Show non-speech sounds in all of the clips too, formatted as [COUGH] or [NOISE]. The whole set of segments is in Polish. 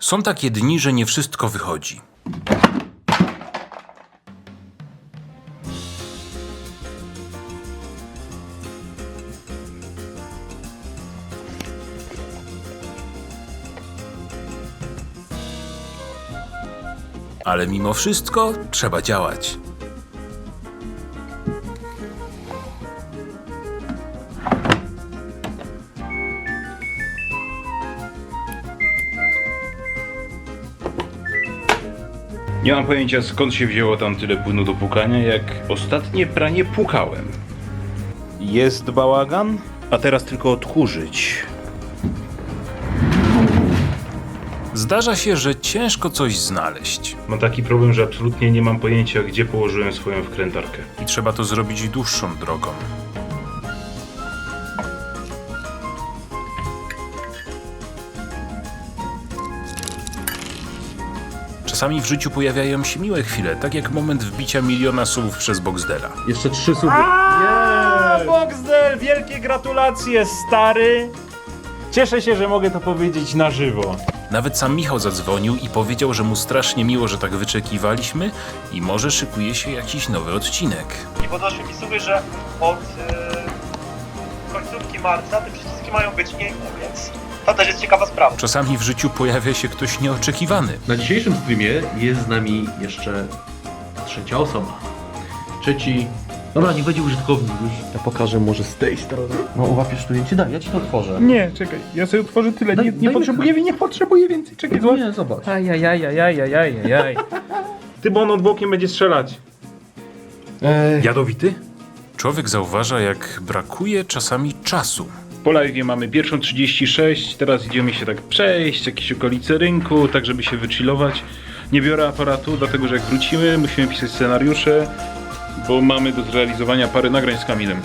Są takie dni, że nie wszystko wychodzi. Ale mimo wszystko trzeba działać. Nie mam pojęcia skąd się wzięło tam tyle płynu do pukania, jak ostatnie pranie pukałem. Jest bałagan, a teraz tylko odkurzyć. Zdarza się, że ciężko coś znaleźć Mam taki problem, że absolutnie nie mam pojęcia, gdzie położyłem swoją wkrętarkę. i trzeba to zrobić dłuższą drogą. Czasami w życiu pojawiają się miłe chwile, tak jak moment wbicia miliona subów przez Boxdela. Jeszcze trzy suby. Boxdel, wielkie gratulacje, stary! Cieszę się, że mogę to powiedzieć na żywo. Nawet sam Michał zadzwonił i powiedział, że mu strasznie miło, że tak wyczekiwaliśmy i może szykuje się jakiś nowy odcinek. I podnoszę mi sumy, że od e, końcówki marca te przyciski mają być piękne, więc to też jest ciekawa sprawa. Czasami w życiu pojawia się ktoś nieoczekiwany. Na dzisiejszym streamie jest z nami jeszcze trzecia osoba. Trzeci. Dobra, nie będzie użytkownik już. Ja pokażę może z tej strony. No ułapiesz tu zdjęcie? Daj, ja ci to otworzę. Nie, czekaj, ja sobie otworzę tyle, Daj- nie, nie daj mi potrzebuję, nie potrzebuję więcej, czekaj, złap. Nie, zobacz. Ajajajajajajajaj. Ty, bo on od bokiem będzie strzelać. Eee, Jadowity? Człowiek zauważa, jak brakuje czasami czasu. Po live mamy pierwszą 36, teraz idziemy się tak przejść, jakieś okolice rynku, tak żeby się wychillować. Nie biorę aparatu, dlatego że jak wrócimy, musimy pisać scenariusze, bo mamy do zrealizowania parę nagrań z Kamilem.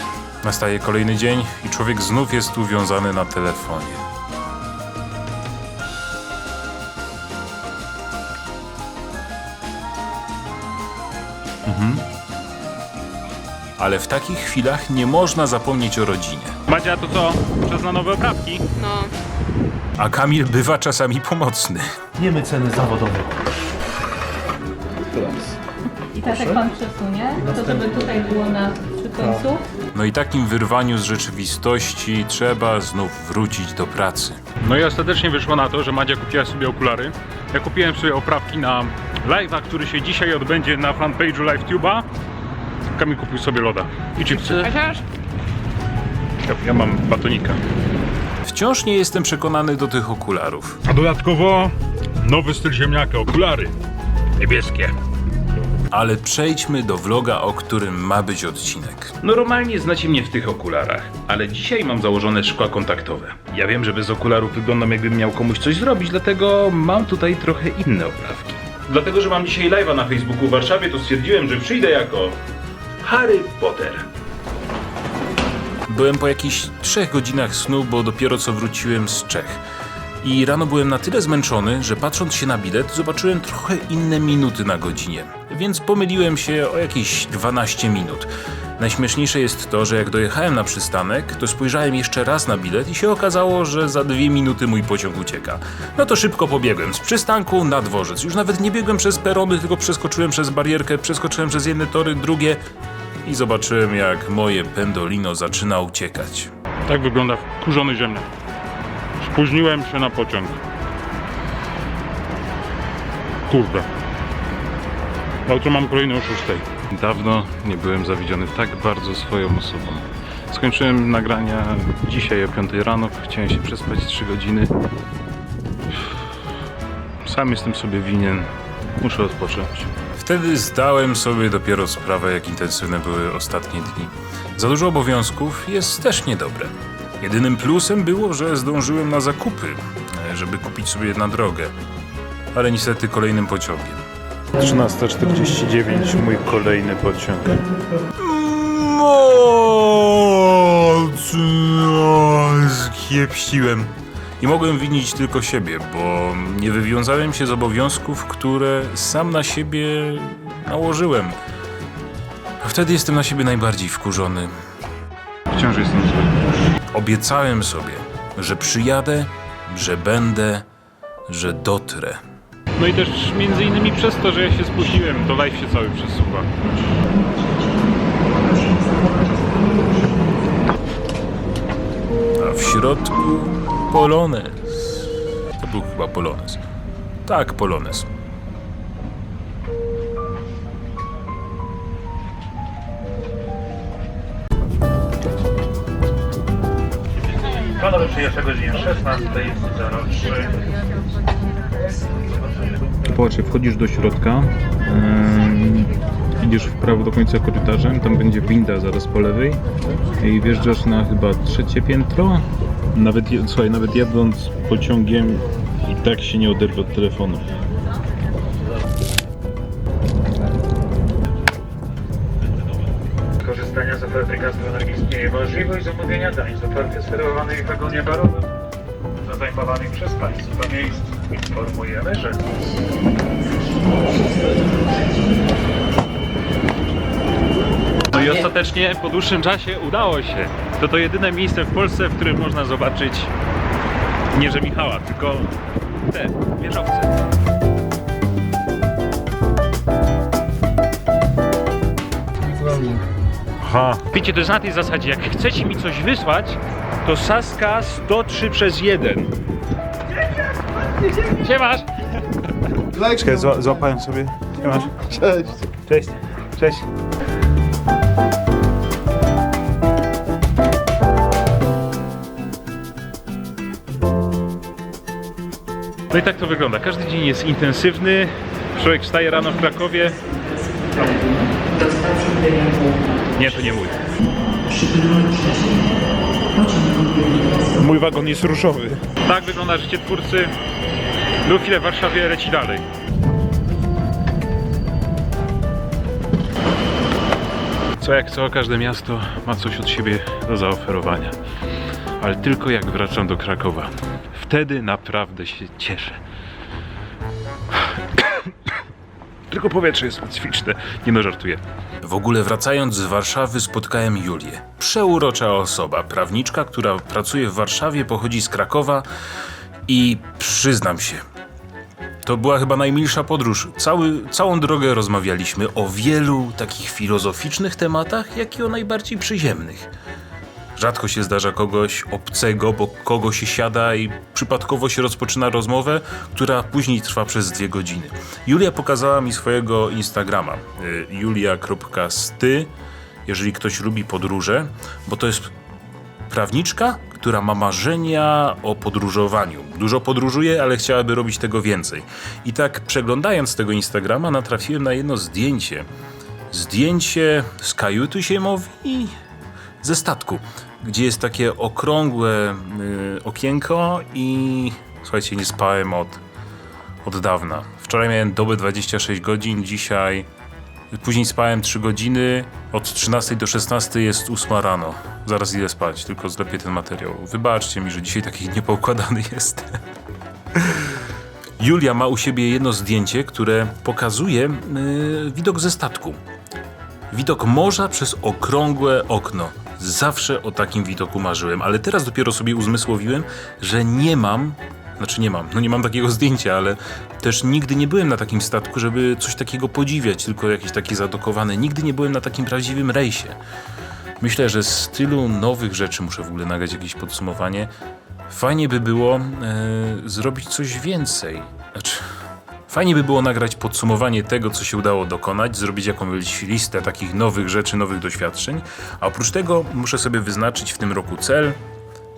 Nastaje kolejny dzień i człowiek znów jest uwiązany na telefonie. Ale w takich chwilach nie można zapomnieć o rodzinie. Madzia, to co? Czas na nowe oprawki? No, A Kamil bywa czasami pomocny. wiemy ceny zawodowe. i tak jak pan przesunie, to żeby tutaj było na przy końcu. No i takim wyrwaniu z rzeczywistości trzeba znów wrócić do pracy. No i ostatecznie wyszło na to, że Madzia kupiła sobie okulary. Ja kupiłem sobie oprawki na live'a, który się dzisiaj odbędzie na fanpage'u LiveTube'a. Kamil kupił sobie loda i chipsy. Ja, ja mam batonika. Wciąż nie jestem przekonany do tych okularów. A dodatkowo nowy styl ziemniaka, okulary niebieskie. Ale przejdźmy do vloga, o którym ma być odcinek. Normalnie znacie mnie w tych okularach, ale dzisiaj mam założone szkła kontaktowe. Ja wiem, że bez okularów wyglądam jakbym miał komuś coś zrobić, dlatego mam tutaj trochę inne oprawki. Dlatego, że mam dzisiaj live'a na Facebooku w Warszawie, to stwierdziłem, że przyjdę jako Harry Potter. Byłem po jakichś trzech godzinach snu, bo dopiero co wróciłem z Czech. I rano byłem na tyle zmęczony, że patrząc się na bilet, zobaczyłem trochę inne minuty na godzinie. Więc pomyliłem się o jakieś 12 minut. Najśmieszniejsze jest to, że jak dojechałem na przystanek, to spojrzałem jeszcze raz na bilet i się okazało, że za dwie minuty mój pociąg ucieka. No to szybko pobiegłem z przystanku na dworzec. Już nawet nie biegłem przez perony, tylko przeskoczyłem przez barierkę, przeskoczyłem przez jedne tory, drugie i zobaczyłem, jak moje pendolino zaczyna uciekać. Tak wygląda wkurzony ziemniak. Spóźniłem się na pociąg. Kurde. Jutro mam kolejny o 6. Dawno nie byłem zawiedziony tak bardzo swoją osobą. Skończyłem nagrania dzisiaj o 5 rano, chciałem się przespać 3 godziny. Sam jestem sobie winien. Muszę odpocząć. Wtedy zdałem sobie dopiero sprawę, jak intensywne były ostatnie dni. Za dużo obowiązków jest też niedobre. Jedynym plusem było, że zdążyłem na zakupy, żeby kupić sobie na drogę. Ale niestety kolejnym pociągiem. 13.49, mój kolejny pociąg. Skiepściłem. I mogłem winić tylko siebie, bo nie wywiązałem się z obowiązków, które sam na siebie nałożyłem. A Wtedy jestem na siebie najbardziej wkurzony. Wciąż jestem zły. Obiecałem sobie, że przyjadę, że będę, że dotrę. No i też między innymi przez to, że ja się spóźniłem, to live się cały przesuwa. A w środku Polones. To był chyba Polones. Tak, Polones. Panowie przyjeżdża godzinie 16.03. Popatrzcie, wchodzisz do środka, yy, idziesz w prawo do końca korytarzem, tam będzie winda zaraz po lewej i wjeżdżasz na chyba trzecie piętro. Nawet, słuchaj, nawet jadąc pociągiem i tak się nie oderwę od telefonu. Korzystania z oferty gastronomii istnieje możliwość zamówienia dań z oferty serwowanej w wagonie barowym zajmowanych przez Państwa miejsc. Informujemy, że No i ostatecznie po dłuższym czasie udało się. To to jedyne miejsce w Polsce, w którym można zobaczyć nie że Michała, tylko te wieżowce. Aha. Wiecie, to jest na tej zasadzie, jak chcecie mi coś wysłać, to Saska 103 przez 1. Siemasz? Czekaj, zła, złapałem sobie. Siemasz. Cześć. Cześć. Cześć. No i tak to wygląda. Każdy dzień jest intensywny. Człowiek wstaje rano w Krakowie. Nie, to nie mój. Mój wagon jest różowy. Tak wygląda życie twórcy. Chwilę w Warszawie, leci dalej. Co jak co, każde miasto ma coś od siebie do zaoferowania. Ale tylko jak wracam do Krakowa. Wtedy naprawdę się cieszę. Tylko powietrze jest specyficzne. Nie no, żartuję. W ogóle wracając z Warszawy spotkałem Julię. Przeurocza osoba, prawniczka, która pracuje w Warszawie, pochodzi z Krakowa i przyznam się, to była chyba najmilsza podróż. Cały, całą drogę rozmawialiśmy o wielu takich filozoficznych tematach, jak i o najbardziej przyziemnych. Rzadko się zdarza kogoś obcego, bo kogo się siada i przypadkowo się rozpoczyna rozmowę, która później trwa przez dwie godziny. Julia pokazała mi swojego Instagrama, y, julia.sty, jeżeli ktoś lubi podróże, bo to jest prawniczka, która ma marzenia o podróżowaniu. Dużo podróżuje, ale chciałaby robić tego więcej. I tak przeglądając tego Instagrama natrafiłem na jedno zdjęcie. Zdjęcie z kajuty się mówi ze statku, gdzie jest takie okrągłe y, okienko i słuchajcie, nie spałem od, od dawna. Wczoraj miałem dobę 26 godzin, dzisiaj później spałem 3 godziny, od 13 do 16 jest 8 rano. Zaraz idę spać, tylko zlepię ten materiał. Wybaczcie mi, że dzisiaj taki [LAUGHS] niepoukładany jest. Julia ma u siebie jedno zdjęcie, które pokazuje y, widok ze statku. Widok morza przez okrągłe okno. Zawsze o takim widoku marzyłem, ale teraz dopiero sobie uzmysłowiłem, że nie mam, znaczy nie mam, no nie mam takiego zdjęcia, ale też nigdy nie byłem na takim statku, żeby coś takiego podziwiać, tylko jakieś takie zadokowane. Nigdy nie byłem na takim prawdziwym rejsie. Myślę, że z tylu nowych rzeczy muszę w ogóle nagrać jakieś podsumowanie. Fajnie by było e, zrobić coś więcej. Znaczy, Fajnie by było nagrać podsumowanie tego, co się udało dokonać, zrobić jakąś listę takich nowych rzeczy, nowych doświadczeń, a oprócz tego muszę sobie wyznaczyć w tym roku cel.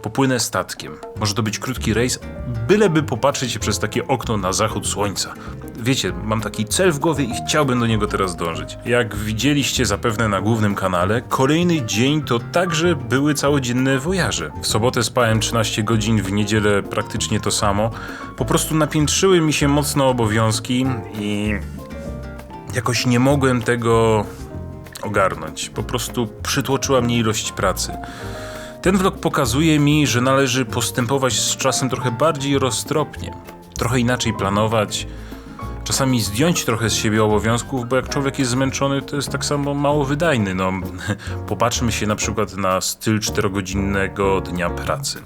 Popłynę statkiem. Może to być krótki rejs, byleby popatrzeć się przez takie okno na zachód słońca. Wiecie, mam taki cel w głowie i chciałbym do niego teraz dążyć. Jak widzieliście zapewne na głównym kanale, kolejny dzień to także były całodzienne wojaże. W sobotę spałem 13 godzin, w niedzielę praktycznie to samo. Po prostu napiętrzyły mi się mocno obowiązki i jakoś nie mogłem tego ogarnąć. Po prostu przytłoczyła mnie ilość pracy. Ten vlog pokazuje mi, że należy postępować z czasem trochę bardziej roztropnie, trochę inaczej planować, czasami zdjąć trochę z siebie obowiązków, bo jak człowiek jest zmęczony, to jest tak samo mało wydajny. No, [LAUGHS] popatrzmy się na przykład na styl czterogodzinnego dnia pracy.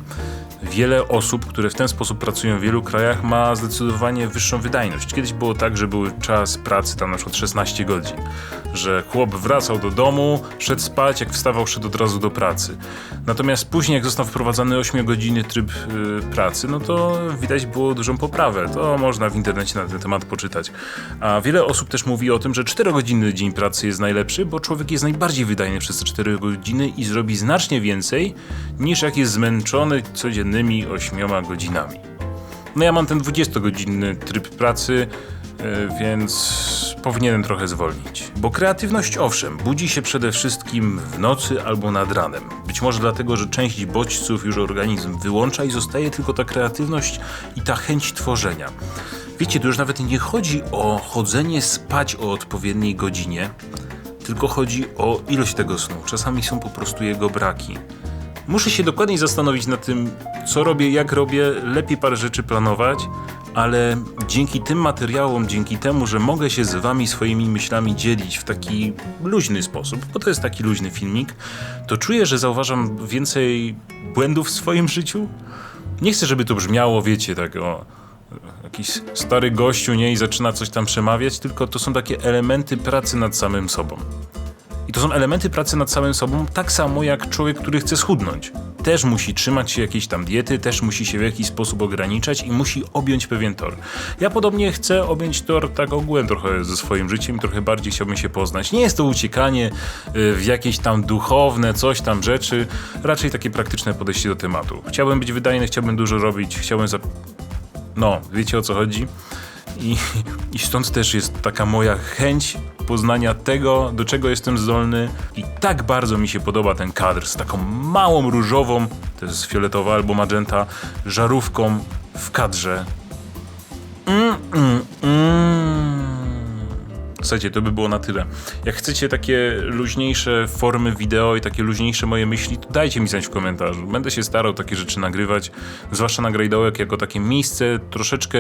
Wiele osób, które w ten sposób pracują w wielu krajach, ma zdecydowanie wyższą wydajność. Kiedyś było tak, że był czas pracy tam na przykład 16 godzin, że chłop wracał do domu, szedł spać, jak wstawał, szedł od razu do pracy. Natomiast później, jak został wprowadzany 8-godzinny tryb y, pracy, no to widać było dużą poprawę. To można w internecie na ten temat poczytać. A wiele osób też mówi o tym, że 4-godzinny dzień pracy jest najlepszy, bo człowiek jest najbardziej wydajny przez te 4 godziny i zrobi znacznie więcej, niż jak jest zmęczony codziennymi 8 godzinami. No ja mam ten 20-godzinny tryb pracy, e, więc powinienem trochę zwolnić. Bo kreatywność owszem, budzi się przede wszystkim w nocy albo nad ranem. Być może dlatego, że część bodźców już organizm wyłącza i zostaje tylko ta kreatywność i ta chęć tworzenia. Wiecie, tu już nawet nie chodzi o chodzenie spać o odpowiedniej godzinie, tylko chodzi o ilość tego snu. Czasami są po prostu jego braki. Muszę się dokładniej zastanowić nad tym, co robię, jak robię, lepiej parę rzeczy planować, ale dzięki tym materiałom, dzięki temu, że mogę się z wami swoimi myślami dzielić w taki luźny sposób, bo to jest taki luźny filmik, to czuję, że zauważam więcej błędów w swoim życiu. Nie chcę, żeby to brzmiało, wiecie, tak o jakiś stary gościu, nie, i zaczyna coś tam przemawiać, tylko to są takie elementy pracy nad samym sobą. To są elementy pracy nad samym sobą, tak samo jak człowiek, który chce schudnąć. Też musi trzymać się jakiejś tam diety, też musi się w jakiś sposób ograniczać i musi objąć pewien tor. Ja podobnie chcę objąć tor tak ogółem trochę ze swoim życiem, trochę bardziej chciałbym się poznać. Nie jest to uciekanie y, w jakieś tam duchowne, coś tam rzeczy, raczej takie praktyczne podejście do tematu. Chciałbym być wydajny, chciałbym dużo robić, chciałbym za... No, wiecie o co chodzi? I, I stąd też jest taka moja chęć poznania tego, do czego jestem zdolny. I tak bardzo mi się podoba ten kadr z taką małą różową, to jest fioletowa albo magenta, żarówką w kadrze. Mm, mm, mm. Słuchajcie, to by było na tyle. Jak chcecie takie luźniejsze formy wideo i takie luźniejsze moje myśli, to dajcie mi znać w komentarzu. Będę się starał takie rzeczy nagrywać, zwłaszcza na Grejdołek jako takie miejsce troszeczkę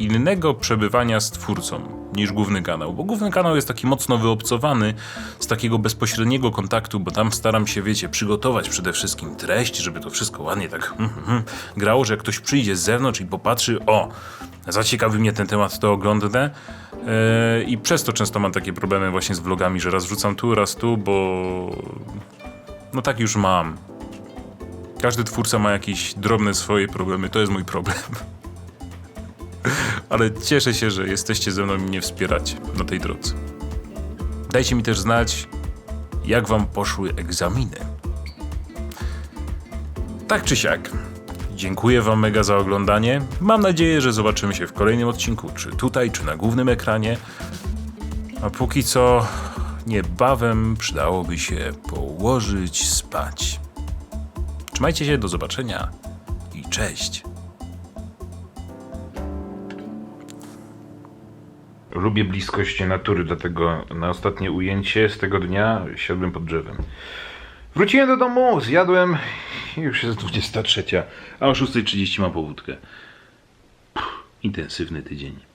innego przebywania z twórcą niż główny kanał, bo główny kanał jest taki mocno wyobcowany z takiego bezpośredniego kontaktu, bo tam staram się, wiecie, przygotować przede wszystkim treść, żeby to wszystko ładnie tak hmm, hmm, hmm, grało, że jak ktoś przyjdzie z zewnątrz i popatrzy, o, zaciekawi mnie ten temat, to oglądnę. Yy, I przez to często mam takie problemy właśnie z vlogami, że raz wrzucam tu, raz tu, bo no tak już mam. Każdy twórca ma jakieś drobne swoje problemy, to jest mój problem. Ale cieszę się, że jesteście ze mną i mnie wspieracie na tej drodze. Dajcie mi też znać, jak wam poszły egzaminy. Tak czy siak, dziękuję wam mega za oglądanie. Mam nadzieję, że zobaczymy się w kolejnym odcinku, czy tutaj, czy na głównym ekranie. A póki co, niebawem przydałoby się położyć spać. Trzymajcie się, do zobaczenia i cześć. Lubię bliskość natury, dlatego na ostatnie ujęcie z tego dnia siadłem pod drzewem. Wróciłem do domu, zjadłem i już jest 23, a o 6.30 mam powódkę. Puh, intensywny tydzień.